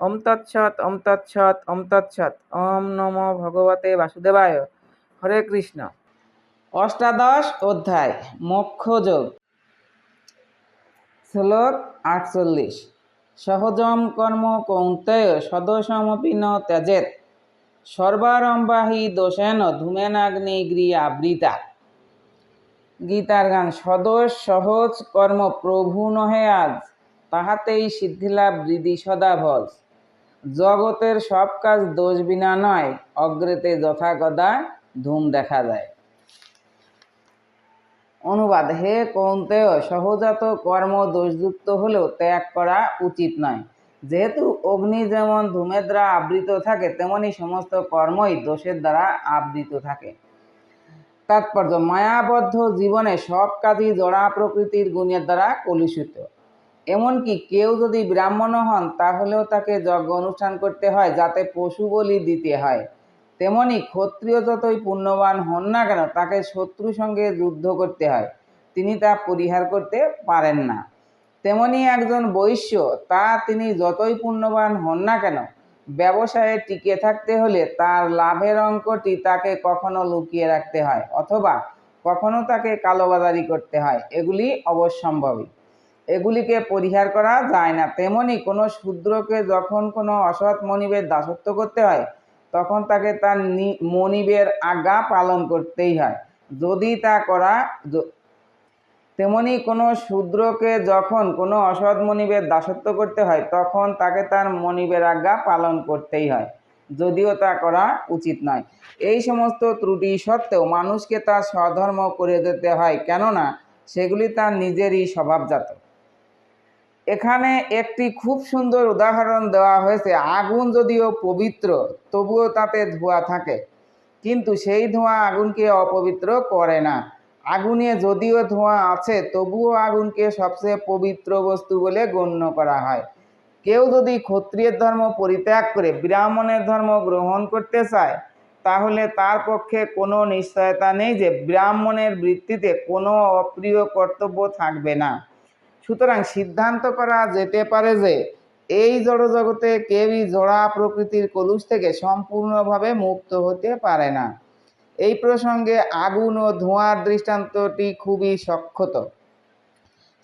ওম তৎসৎ ওম তৎসৎ ওম তৎসৎ। ওম নমো ভগবতে বাসুদেবায়। হরে কৃষ্ণ। অষ্টাদশ অধ্যায়, মোক্ষযোগ। শ্লোক আটচল্লিশ। সহজম কর্ম কৌন্তেয় সদসমপি ন ত্যাজেত। সর্বারম্ভা হি দোষেন ধূমেনাগ্নি গৃহাবৃতা গীতার গান, সদোষ সহজ কর্ম প্রভু নহে আজ। তাহাতেই সিদ্ধিলাভ বৃদ্ধি সদা ভজ। জগতের সব কাজ দোষ বিনা নয়, অগ্রেতে যথাকদা ধূম দেখা যায়। অনুবাদ, হে কৌন্তেয়, সহজাত কর্ম দোষযুক্ত হলেও ত্যাগ করা উচিত নয়। যেহেতু অগ্নি যেমন ধূমের দ্বারা আবৃত থাকে, তেমনি সমস্ত কর্মই দোষের দ্বারা আবৃত থাকে। তাৎপর্য, মায়াবদ্ধ জীবনে সব কাজই জড়া প্রকৃতির গুণের দ্বারা কলুষিত। এমনকি কেউ যদি ব্রাহ্মণ হন, তাহলেও তাকে যজ্ঞ অনুষ্ঠান করতে হয়, যাতে পশু বলি দিতে হয়। তেমনি ক্ষত্রিয় যতই পুণ্যবান হন না কেন, তাকে শত্রুর সঙ্গে যুদ্ধ করতে হয়। তিনি তা পরিহার করতে পারেন না। তেমনি একজন বৈশ্য, তা তিনি যতই পুণ্যবান হন না কেন, ব্যবসায়ে টিকে থাকতে হলে তার লাভের অঙ্কটি তাকে কখনো লুকিয়ে রাখতে হয়, অথবা কখনো তাকে কালোবাজারি করতে হয়। এগুলি অবশ্যম্ভাবী। এগুলিকে পরিহার করা যায় না। তেমনি কোনো শূদ্রকে যখন কোনো অসৎ মনিবের দাসত্ব করতে হয়, তখন তাকে তার মনিবের আজ্ঞা পালন করতেই হয়। যদি তা করা তেমনি কোনো শূদ্রকে যখন কোনো অসৎ মনিবের দাসত্ব করতে হয়, তখন তাকে তার মনিবের আজ্ঞা পালন করতেই হয়। যদিও তা করা উচিত নয়। এই সমস্ত ত্রুটি সত্ত্বেও মানুষকে তার স্বধর্ম করে দিতে হয়। কেননা, সেগুলি তার নিজেরই স্বভাবজাত এখানে একটি খুব সুন্দর উদাহরণ দেওয়া হয়েছে, আগুন যদিও পবিত্র, তবুও তাতে ধোঁয়া থাকে। কিন্তু সেই ধোঁয়া আগুনকে অপবিত্র করে না। আগুনে যদিও ধোঁয়া আছে, তবুও আগুনকে সবচেয়ে পবিত্র বস্তু বলে গণ্য করা হয়। কেউ যদি ক্ষত্রিয়ের ধর্ম পরিত্যাগ করে ব্রাহ্মণের ধর্ম গ্রহণ করতে চায়, তাহলে তার পক্ষে কোনো নিশ্চয়তা নেই যে ব্রাহ্মণের বৃত্তিতে কোনো অপ্রিয় কর্তব্য থাকবে না। সুতরাং সিদ্ধান্ত করা যেতে পারে যে এই জড়জগতে কেউই জড়া প্রকৃতির কলুষ থেকে সম্পূর্ণভাবে মুক্ত হতে পারে না। এই প্রসঙ্গে আগুন ও ধোঁয়ার দৃষ্টান্তটি খুবই সক্ষত।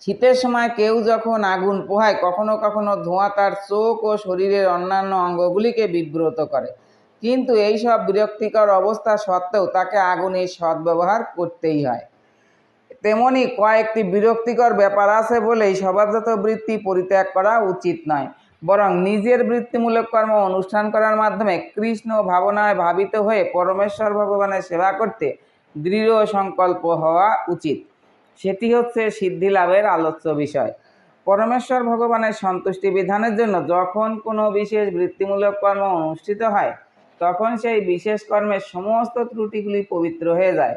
শীতের সময় কেউ যখন আগুন পোহায়, কখনো কখনো ধোঁয়া তার চোখ ও শরীরের অন্যান্য অঙ্গগুলিকে বিব্রত করে। কিন্তু এইসব বিরক্তিকর অবস্থা সত্ত্বেও তাকে আগুনের সদ্ব্যবহার করতেই হয়। তেমনি কয়েকটি বিরক্তিকর ব্যাপার আছে বলেই স্বভাবজাত বৃত্তি পরিত্যাগ করা উচিত নয়। বরং নিজের বৃত্তিমূলক কর্ম অনুষ্ঠান করার মাধ্যমে কৃষ্ণ ভাবনায় ভাবিত হয়ে পরমেশ্বর ভগবানের সেবা করতে দৃঢ় সংকল্প হওয়া উচিত। সেটি হচ্ছে সিদ্ধি লাভের আলোচ্য বিষয়। পরমেশ্বর ভগবানের সন্তুষ্টি বিধানের জন্য যখন কোনো বিশেষ বৃত্তিমূলক কর্ম অনুষ্ঠিত হয়, তখন সেই বিশেষ কর্মের সমস্ত ত্রুটিগুলি পবিত্র হয়ে যায়।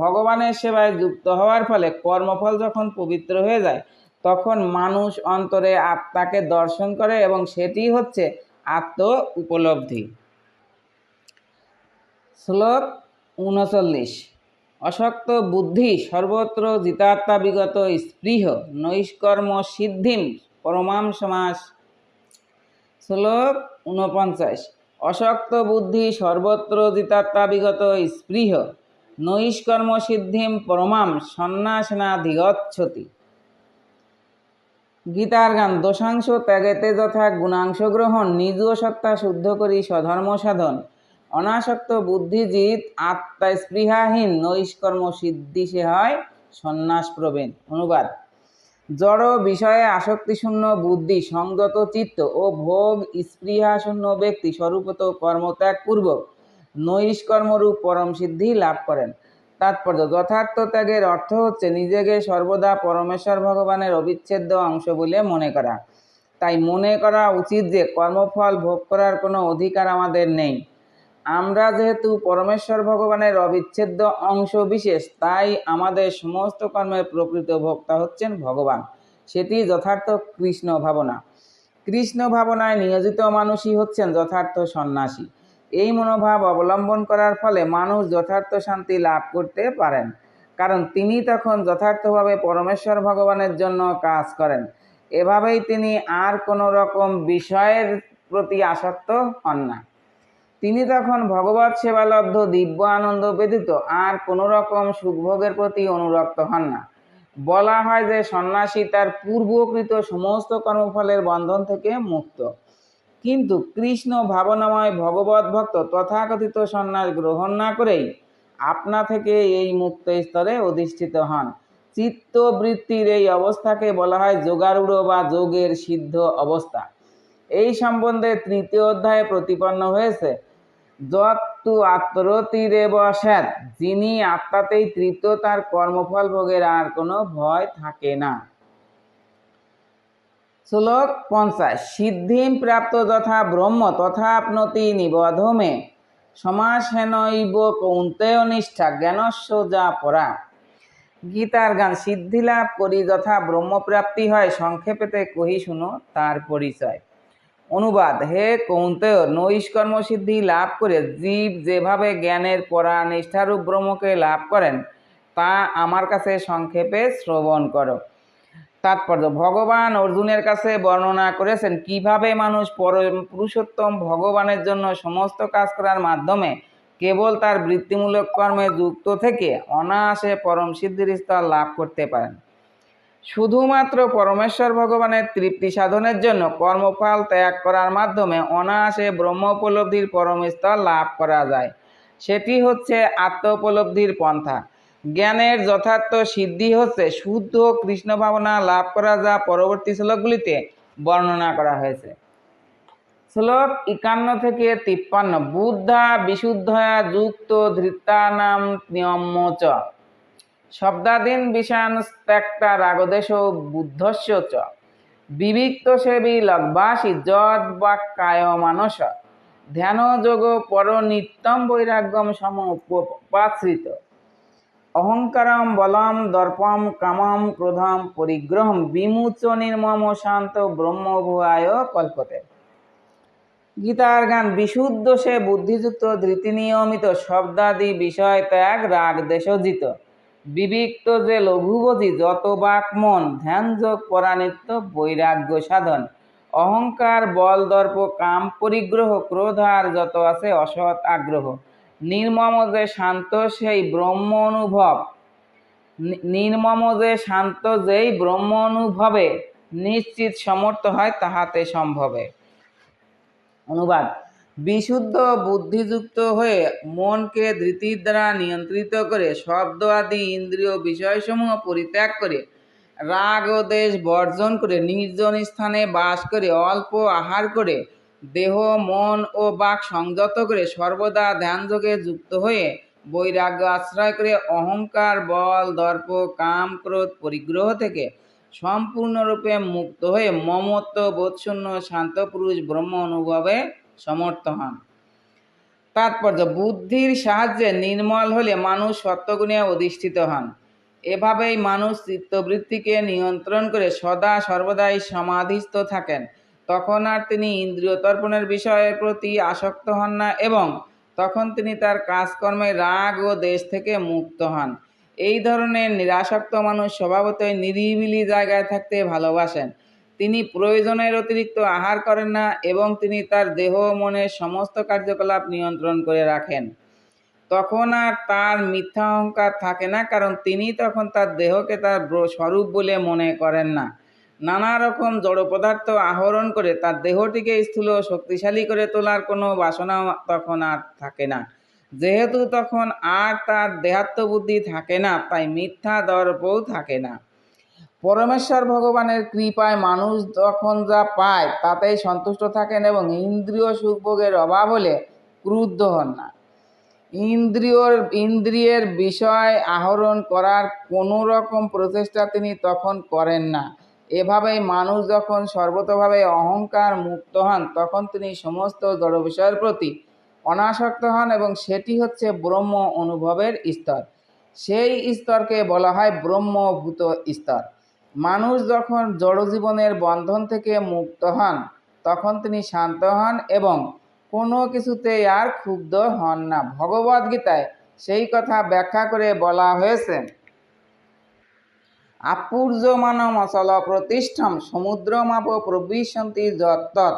ভগবানের সেবায় যুক্ত হওয়ার ফলে কর্মফল যখন পবিত্র হয়ে যায়, তখন মানুষ অন্তরে আত্মাকে দর্শন করে এবং সেটি হচ্ছে আত্ম উপলব্ধি শ্লোক উনচল্লিশ। অশক্ত বুদ্ধি সর্বত্র জিতাত্মা বিগত স্পৃহ নৈষ্কর্ম সিদ্ধিম পরমাম সমাস। শ্লোক ঊনপঞ্চাশ অশক্ত বুদ্ধি সর্বত্র জিতাত্মা বিগত স্পৃহ নৈষ্কর্ম সিদ্ধিম পরমাম সন্ন্যাসনাধিগচ্ছতি। গীতার গান, দোষাংশ ত্যাগেতে যথা গুণাংশ গ্রহণ নিজ সত্তা শুদ্ধ করি স্বধর্ম সাধন। অনাসক্ত বুদ্ধিজিৎ আত্মা স্পৃহাহীন নৈষ্কর্ম সিদ্ধি সে হয় সন্ন্যাস প্রবীণ। অনুবাদ। জড় বিষয়ে আসক্তিশূন্য বুদ্ধি, সংযত চিত্ত ও ভোগ স্পৃহাশূন্য ব্যক্তি স্বরূপত কর্মত্যাগ পূর্বক নৈষ্কর্মরূপ পরম সিদ্ধি লাভ করেন। তাৎপর্য, যথার্থ ত্যাগের অর্থ হচ্ছে নিজেকে সর্বদা পরমেশ্বর ভগবানের অবিচ্ছেদ্য অংশ বলে মনে করা। তাই মনে করা উচিত যে কর্মফল ভোগ করার কোনো অধিকার আমাদের নেই। আমরা যেহেতু পরমেশ্বর ভগবানের অবিচ্ছেদ্য অংশ বিশেষ, তাই আমাদের সমস্ত কর্মের প্রকৃত ভোক্তা হচ্ছেন ভগবান। সেটি যথার্থ কৃষ্ণ ভাবনা। কৃষ্ণ ভাবনায় নিয়োজিত মানুষই হচ্ছেন যথার্থ সন্ন্যাসী। এই মনোভাব অবলম্বন করার ফলে মানুষ যথার্থ শান্তি লাভ করতে পারেন। কারণ তিনি তখন যথার্থভাবে পরমেশ্বর ভগবানের জন্য কাজ করেন। এভাবেই তিনি আর কোনো রকম বিষয়ের প্রতি আসক্ত হন না। তিনি তখন ভগবত সেবালব্ধ দিব্য আনন্দ ব্যতীত আর কোনো রকম সুখভোগের প্রতি অনুরক্ত হন না। বলা হয় যে সন্ন্যাসী তার পূর্বকৃত সমস্ত কর্মফলের বন্ধন থেকে মুক্ত। কিন্তু কৃষ্ণ ভাবনাময় ভগবত ভক্ত তথাকথিত সন্ন্যাস গ্রহণ না করেই আপনা থেকে এই মুক্ত স্তরে অধিষ্ঠিত হন। চিত্তবৃত্তির এই অবস্থাকে বলা হয় যোগারূঢ় বা যোগের সিদ্ধ অবস্থা। এই সম্বন্ধে তৃতীয় অধ্যায়ে প্রতিপন্ন হয়েছে, যত্তু আত্মরতিরেব স্যাত যিনি আত্মাতেই তৃপ্ত, তার কর্মফল ভোগের আর কোনো ভয় থাকে না। শ্লোক পঞ্চাশ। সিদ্ধিম প্রাপ্ত যথা ব্রহ্ম তথা তথাপ্নতি নিবধমে সমাসেনৈব কৌন্তেয় নিষ্ঠা যা পরা। গীতার গান সিদ্ধি লাভ করি যথা ব্রহ্মপ্রাপ্তি হয়, সংক্ষেপেতে কহি শুনো তার পরিচয়। অনুবাদ, হে কৌন্তেয়, নৈষ্কর্ম সিদ্ধি লাভ করে জীব যেভাবে জ্ঞানের পরা নিষ্ঠারূপ ব্রহ্মকে লাভ করেন, তা আমার কাছে সংক্ষেপে শ্রবণ করো। তাৎপর্য। ভগবান অর্জুনের কাছে বর্ণনা করেছেন, কীভাবে মানুষ পরম পুরুষোত্তম ভগবানের জন্য সমস্ত কাজ করার মাধ্যমে কেবল তার বৃত্তিমূলক কর্মে যুক্ত থেকে অনায়াসে পরম সিদ্ধির স্তর লাভ করতে পারেন। শুধুমাত্র পরমেশ্বর ভগবানের তৃপ্তি সাধনের জন্য কর্মফল ত্যাগ করার মাধ্যমে অনায়াসে ব্রহ্ম উপলব্ধির পরম স্তর লাভ করা যায়। সেটি হচ্ছে আত্ম উপলব্ধির পন্থা। জ্ঞানের যথার্থ সিদ্ধি হচ্ছে শুদ্ধ কৃষ্ণ ভাবনা লাভ করা যা পরবর্তী শ্লোকগুলিতে বর্ণনা করা হয়েছে। শ্লোক একান্ন থেকে তিপ্পান্ন, বুদ্ধা বিশুদ্ধয়া যুক্ত ধৃতানাম নিয়ম্য চ শব্দাদীন বিষান ত্যাক্তা রাগদেশ বুদ্ধস্য চ। বিবিক্ত সেবী লগ্বাসী যদ বাক্কায় মানস। ধ্যান যোগ পর নিত্যম বৈরাগ্যম সম উপাশ্রিত। অহংকারম বলম, দর্পম কামম ক্রোধম পরিগ্রহম বিমুচ নির্মম শান্ত ব্রহ্মভুয়ায় কল্পতে। গীতার গান বিশুদ্ধ সে বুদ্ধিযুক্ত, ধৃতি নিয়মিত, শব্দাদি বিষয় ত্যাগ রাগ দেশজিত। বিবিক্ত যে লঘুবধি, যত বাক মন ধ্যানযোগ পরানিত্য, বৈরাগ্য সাধন। অহংকার, বল, দর্প, কাম, পরিগ্রহ ক্রোধ আর যত আছে, অসৎ আগ্রহ। নির্মম যে শান্ত সেই ব্রহ্ম অনুভব নির্মম যে শান্ত যেই ব্রহ্ম অনুভবে নিশ্চিত সমর্থ হয়, তাহাতে সম্ভবে। অনুবাদ। বিশুদ্ধ বুদ্ধিযুক্ত হয়ে মনকে ধৃতির দ্বারা নিয়ন্ত্রিত করে শব্দ আদি ইন্দ্রিয় বিষয়সমূহ পরিত্যাগ করে রাগ ও দেশ বর্জন করে নির্জন স্থানে বাস করে অল্প আহার করে দেহ, মন ও বাক সংযত করে সর্বদা ধ্যানযোগে যুক্ত হয়ে বৈরাগ্য আশ্রয় করে অহংকার, বল, দর্প, কাম, ক্রোধ, পরিগ্রহ থেকে সম্পূর্ণরূপে মুক্ত হয়ে মমত্ব, বোধশূন্য, শান্ত পুরুষ, ব্রহ্ম অনুভবে সমর্থ হন। তাৎপর্য, বুদ্ধির সাহায্যে নির্মল হলে মানুষ সত্যগুণে অধিষ্ঠিত হন। এভাবেই মানুষ চিত্তবৃত্তিকে নিয়ন্ত্রণ করে সদা সর্বদাই সমাধিস্থ থাকেন। তখন আর তিনি ইন্দ্রিয় তর্পণের বিষয়ের প্রতি আসক্ত হন না এবং তখন তিনি তার কাজকর্মে রাগ ও দেশ থেকে মুক্ত হন। এই ধরনের নিরাসক্ত মানুষ স্বভাবতই নিরিবিলি জায়গায় থাকতে ভালোবাসেন। তিনি প্রয়োজনের অতিরিক্ত আহার করেন না এবং তিনি তার দেহ মনের সমস্ত কার্যকলাপ নিয়ন্ত্রণ করে রাখেন। তখন আর তার মিথ্যা অহংকার থাকে না কারণ তিনি তখন তার দেহকে তার স্বরূপ বলে মনে করেন না। নানা রকম জড় পদার্থ আহরণ করে তার দেহটিকে স্থূল শক্তিশালী করে তোলার কোনো বাসনা তখন আর থাকে না। যেহেতু তখন আর তার দেহাত্ম বুদ্ধি থাকে না, তাই মিথ্যা দর্পও থাকে না। পরমেশ্বর ভগবানের কৃপায় মানুষ যখন যা পায় তাতেই সন্তুষ্ট থাকেন এবং ইন্দ্রিয় সুখভোগের অভাব হলে ক্রুদ্ধ হন না। ইন্দ্রিয়র, ইন্দ্রিয়ের বিষয় আহরণ করার কোনো রকম প্রচেষ্টা তিনি তখন করেন না। এভাবেই মানুষ যখন সর্বতভাবে অহংকার মুক্ত হন, তখন তিনি সমস্ত জড় বিষয়ের প্রতি অনাসক্ত হন এবং সেটি হচ্ছে ব্রহ্ম অনুভবের স্তর। সেই স্তরকে বলা হয় ব্রহ্মভূত স্তর। মানুষ যখন জড়জীবনের বন্ধন থেকে মুক্ত হন, তখন তিনি শান্ত হন এবং কোনো কিছুতে আর ক্ষুব্ধ হন না। ভগবদ্গীতায় সেই কথা ব্যাখ্যা করে বলা হয়েছে আপূর্যমানম অচল প্রতিষ্ঠম সমুদ্রমাপ প্রবিশন্তি যত্তৎ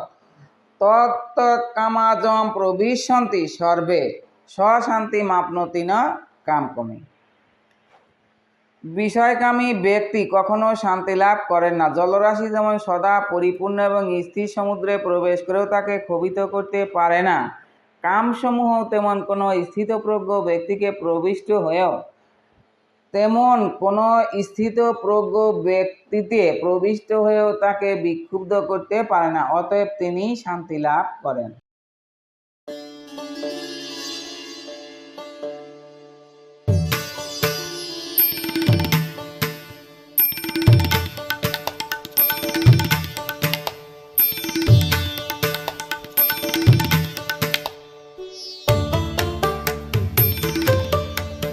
তত্তৎকামাজম প্রবিশন্তি সর্বে স্বশান্তি মাপনতি না কামকমি। বিষয়কামী ব্যক্তি কখনো শান্তি লাভ করেন না। জলরাশি যেমন সদা পরিপূর্ণ এবং স্থির সমুদ্রে প্রবেশ করেও তাকে ক্ষোভিত করতে পারে না। কামসমূহ তেমন কোনো স্থিতপ্রজ্ঞ ব্যক্তিকে প্রবিষ্ট হয়েও তেমন কোনো স্থিতপ্রজ্ঞ ব্যক্তিতে প্রবিষ্ট হয়েও তাকে বিক্ষুব্ধ করতে পারে না, অতএব তিনি শান্তি লাভ করেন।